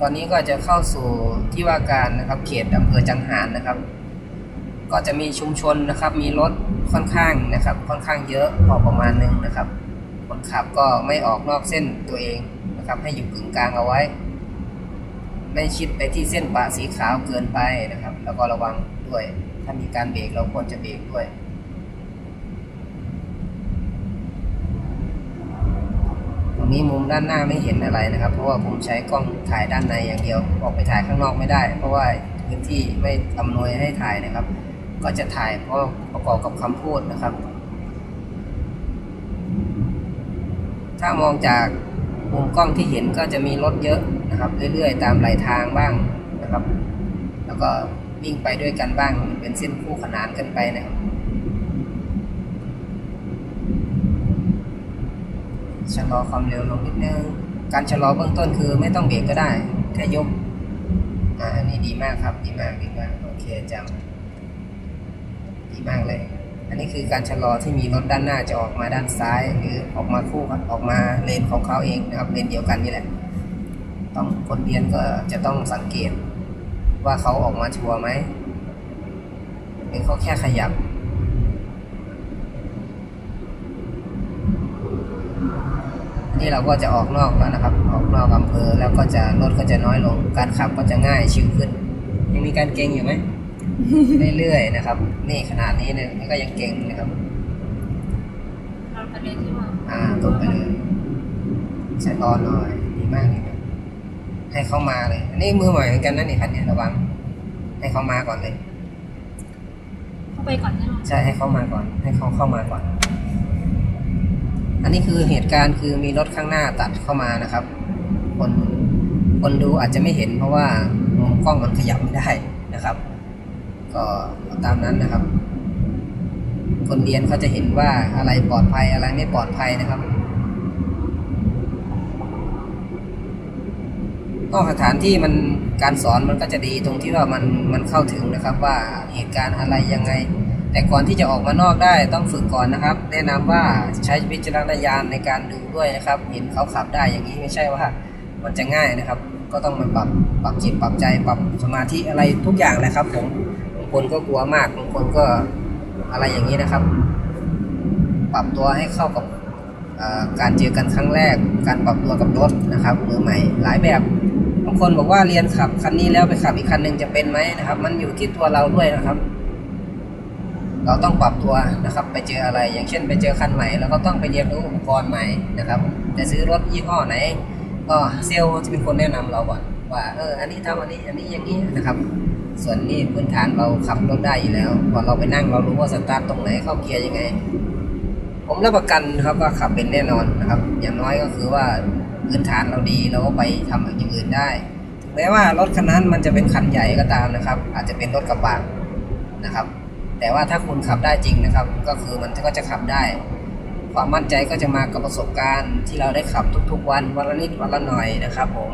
ตอนนี้ก็จะเข้าสู่ที่ว่าการนะครับเขตอำเภอจังหารนะครับ ก็จะมีชุมชนนะครับ มีรถค่อนข้างนะครับ ค่อนข้างเยอะพอประมาณหนึ่งนะครับ คนขับก็ไม่ออกนอกเส้นตัวเองนะครับ ให้อยู่กึ่งกลางเอาไว้ ไม่ชิดไปที่เส้นปะสีขาวเกินไปนะครับ แล้วก็ระวังด้วย ถ้ามีการเบรกเราควรจะเบรกด้วย รงนี้มุมด้านหน้าไม่เห็นอะไรนะครับ เพราะว่าผมใช้กล้องถ่ายด้านในอย่างเดียว ออกไปถ่ายข้างนอกไม่ได้ เพราะว่าพื้นที่ไม่อำนวยให้ถ่ายนะครับ ก็จะถ่ายเพราะประกอบกับคำพูดนะครับ ถ้ามองจากมุมกล้องที่เห็นก็จะมีรถเยอะนะครับ เรื่อยๆ ตามไหลทางบ้างนะครับ แล้วก็วิ่งไปด้วยกันบ้างเป็นเส้นคู่ขนานกันไปนะครับ ชะลอความเร็วลงนิดนึง การชะลอเบื้องต้นคือไม่ต้องเบรกก็ได้แค่ยกอ่าอันนี้ดีมากครับดีมากดีมากโอเคจำดีมากเลย อันนี้คือการชะลอที่มีรถด้านหน้าจะออกมาด้านซ้าย หรือออกมาคู่กันออกมาเลนของเขาเองนะครับเลนเดียวกันนี่แหละ ต้องคนเรียนก็จะต้องสังเกตว่าเขาออกมาชัวร์ไหมหรือเขาแค่ขยับ นี่เราก็จะออกนอกแล้วนะครับ ออกนอกอำเภอแล้วก็จะรถก็จะน้อยลง การขับก็จะง่ายชิวขึ้น ยังมีการเก่งอยู่ไหมเรื่อยๆนะครับ นี่ขนาดนี้เนี่ยมันก็ยังเก่งนะครับเราไปเลยที่ว่าอ่าตรงไปเลยใช้รอหน่อยดีมากเลยนะให้เข้ามาเลย อันนี้มือใหม่เหมือนกันนะนี่คันนี้ระวัง ให้เขามาก่อนเลย เข้าไปก่อนใช่ไหมใช่ให้เข้ามาก่อน ให้เขาเข้ามาก่อน อันนี้คือเหตุการณ์คือมีรถข้างหน้าตัดเข้ามานะครับ คนคนดูอาจจะไม่เห็นเพราะว่ามุมกล้องมันขยับไม่ได้นะครับ ก็ตามนั้นนะครับ คนเรียนเขาจะเห็นว่าอะไรปลอดภัยอะไรไม่ปลอดภัยนะครับนอกสถานที่มันการสอนมันก็จะดีตรงที่ว่ามันมันเข้าถึงนะครับ ว่าเหตุการณ์อะไรยังไง แต่ก่อนที่จะออกมานอกได้ต้องฝึกก่อนนะครับ แนะนำว่าใช้วิจารณญาณในการดูด้วยนะครับ เห็นเขาขับได้อย่างนี้ไม่ใช่ว่ามันจะง่ายนะครับ ก็ต้องมาปรับปรับจิตปรับใจปรับสมาธิอะไรทุกอย่างนะครับผมบางคนก็กลัวมากบางคนก็อะไรอย่างนี้นะครับ ปรับตัวให้เข้ากับการเจอกันครั้งแรก การปรับตัวกับรถนะครับมือใหม่หลายแบบบางคนบอกว่าเรียนขับคันนี้แล้วไปขับอีกคันหนึ่งจะเป็นไหมนะครับ มันอยู่ที่ตัวเราด้วยนะครับ เราต้องปรับตัวนะครับ ไปเจออะไร อย่างเช่น ไปเจอคันใหม่เราก็ต้องไปเรียนรู้อุปกรณ์ใหม่นะครับจะซื้อรถยี่ห้อไหน ก็เซลล์จะเป็นคนแนะนำเราก่อนว่าเอออันนี้ทำอันนี้อันนี้อย่างนี้นะครับ ส่วนนี้พื้นฐานเราขับรถได้อยู่แล้วพอเราไปนั่งเรารู้ว่าสตาร์ทตรงไหนเข้าเกียร์ยังไง ผมรับประกันครับว่าขับเป็นแน่นอนนะครับ อย่างน้อยก็คือว่าพื้นฐานเราดีเราก็ไปทำอย่างอื่นได้แม้ว่ารถคันนั้นมันจะเป็นคันใหญ่ก็ตามนะครับ อาจจะเป็นรถกระบะนะครับ แต่ว่าถ้าคุณขับได้จริงนะครับ ก็คือมันก็จะขับได้ ความมั่นใจก็จะมากับประสบการณ์ที่เราได้ขับทุก ๆ วันวันละนิดวันละหน่อยนะครับผม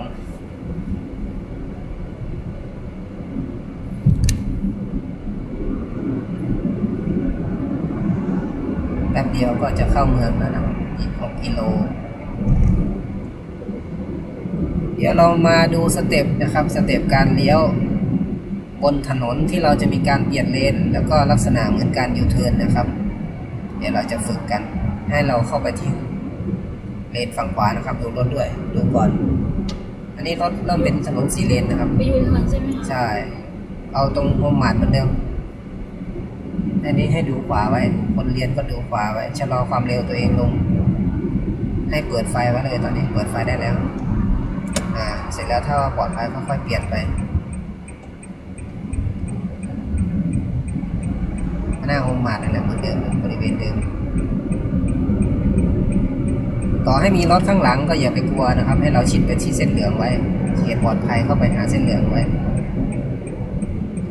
แป๊บเดียวก็จะเข้าเมืองแล้วนะอีก6กิโล เดี๋ยวเรามาดูสเต็ปนะครับ สเต็ปการเลี้ยว บนถนนที่เราจะมีการเปลี่ยนเลน แล้วก็ลักษณะเหมือนการยูเทิร์นนะครับ เดี๋ยวเราจะฝึกกันให้เราเข้าไปที่เลนฝั่งขวานะครับ ดูรถด้วยดูก่อน อันนี้รถเริ่มเป็นถนนสีเลนนะครับไปอยู่ถนนใช่ไหมคะใช่ เอาตรงโฮมมาร์ทเหมือนเดิมอันนี้ให้ดูขวาไว้ คนเรียนก็ดูขวาไว้ชะลอความเร็วตัวเองลง ให้เปิดไฟไว้เลยตอนนี้เปิดไฟได้แล้ว อ่า เสร็จแล้วถ้าว่าปลอดภัยค่อยๆเปลี่ยนไป หน้าโฮมมาร์ทนั่นแหละเหมือนเดิมบริเวณเดิม ต่อให้มีรถข้างหลังก็อย่าไปกลัวนะครับ ให้เราชิดไปที่เส้นเหลืองไว้เขตปลอดภัยเข้าไปหาเส้นเหลืองไว้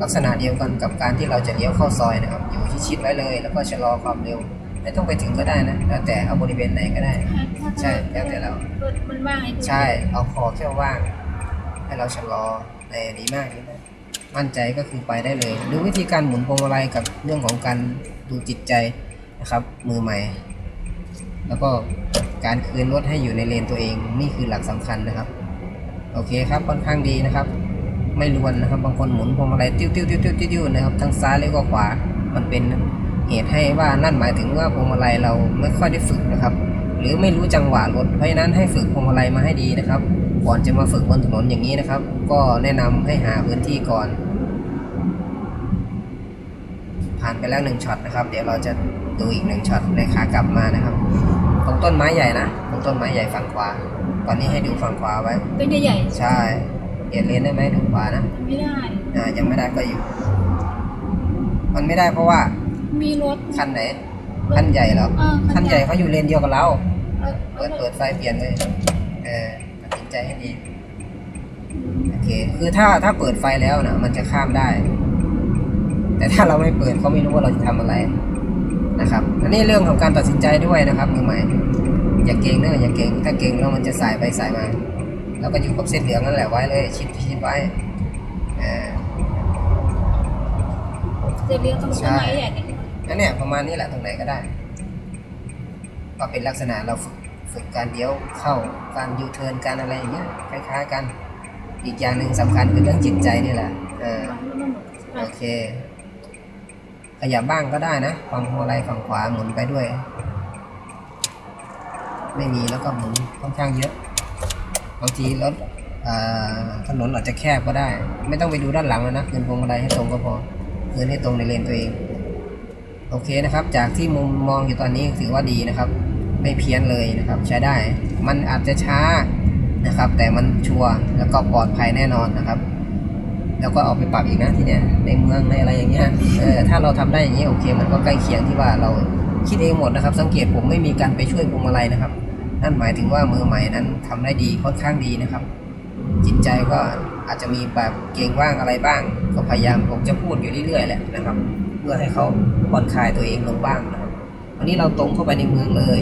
ลักษณะเดียวกันกับการที่เราจะเลี้ยวเข้าซอยนะครับ อยู่ที่ชิดไว้เลย แล้วก็ชะลอความเร็วไม่ต้องไปถึงก็ได้นะแล้วแต่เอาบริเวณไหนก็ได้ถ้าใช่แล้วแต่เรารถมันว่างไอ้พวกใช่เอาคอแค่ว่าง ให้เราชะลอในดีมากดีมาก มั่นใจก็คือไปได้เลยดูวิธีการหมุนพวงมาลัยกับเรื่องของการดูจิตใจนะครับ มือใหม่ แล้วก็การคืนรถให้อยู่ในเลนตัวเองนี่คือหลักสำคัญนะครับ โอเคครับค่อนข้างดีนะครับ ไม่รวนนะครับ บางคนหมุนพวงมาลัยติ้วติ้วติ้วติ้วติ้วนะครับทั้งซ้ายและก็ขวา มันเป็นเหตุให้ว่านั่นหมายถึงว่าพวงมาลัยเราไม่ค่อยได้ฝึกนะครับ หรือไม่รู้จังหวะรถเพราะฉะนั้นให้ฝึกพวงมาลัยมาให้ดีนะครับ ก่อนจะมาฝึกบนถนนอย่างนี้นะครับ ก็แนะนำให้หาพื้นที่ก่อน ผ่านไปแล้วหนึ่งช็อตนะครับ เดี๋ยวเราจะดูอีกหนึ่งช็อตในขากลับมานะครับ ตรงต้นไม้ใหญ่นะตรงต้นไม้ใหญ่ฝั่งขวา ตอนนี้ให้ดูฝั่งขวาไว้ ต้นใหญ่ใช่เปลี่ยนเลนได้ไหมดูขวานะๆไม่ได้ อ่ายังไม่ได้ก็อยู่ มันไม่ได้เพราะว่ามีรถคันไหนคันใหญ่เหรอ เออคันใหญ่เขาอยู่เลนเดียวกับเรา เออเปิดเปิดไฟเปลี่ยนเลย เออตัดสิน ใจให้ดีโอเคคือถ้าถ้าเปิดไฟแล้วนะมันจะข้ามได้ แต่ถ้าเราไม่เปิดเขาไม่รู้ว่าเราจะทำอะไรนะครับอันนี้เรื่องของการตัดสินใจด้วยนะครับมือใหม่อย่าเก่งนะอย่าเก่งถ้าเก่งแล้วมันจะสายไปสายมาแล้วก็อยู่กับเส้นเหลืองนั่นแหละไว้เลยชิดชิดไว้เออจะเลี้ยวตรงต้นไม้ใหญ่นี่นั่นเนี่ยประมาณนี้แหละตรงไหนก็ได้ก็เป็นลักษณะเราฝึก ฝึกการเลี้ยวเข้าการยูเทิร์นการอะไรอย่างเงี้ยคล้ายๆกัน อีกอย่างหนึ่งสำคัญคือเรื่องจิตใจนี่แหละเออโอเคขยับบ้างก็ได้นะฝั่งหัวไหล่ฝั่งขวาหมุนไปด้วย ไม่มีแล้วก็หมุนค่อนข้างเยอะบางทีรถถนนอาจจะแคบก็ได้ ไม่ต้องไปดูด้านหลังแล้วนะคืนพวงมาลัยให้ตรงก็พอคืนให้ตรงในเลนตัวเอง โอเคนะครับ จากที่มุมมองอยู่ตอนนี้ถือว่าดีนะครับ ไม่เพี้ยนเลยนะครับ ใช้ได้ มันอาจจะช้านะครับ แต่มันชัวร์แล้วก็ปลอดภัยแน่นอนนะครับ แล้วก็เอาไปปรับอีกนะที่เนี่ยในเมืองในอะไรอย่างเงี้ยเออถ้าเราทำได้อย่างนี้โอเค มันก็ใกล้เคียงที่ว่าเราคิดเองหมดนะครับ สังเกตผมไม่มีการไปช่วยพวงมาลัยนะครับ นั่นหมายถึงว่ามือใหม่นั้นทำได้ดีค่อนข้างดีนะครับ จิตใจก็อาจจะมีแบบเกรงว่างอะไรบ้าง ก็พยายามผมจะพูดอยู่เรื่อยๆแหละนะครับ เพื่อให้เขาผ่อนคลายตัวเองลงบ้างนะครับวันนี้เราตรงเข้าไปในเมืองเลย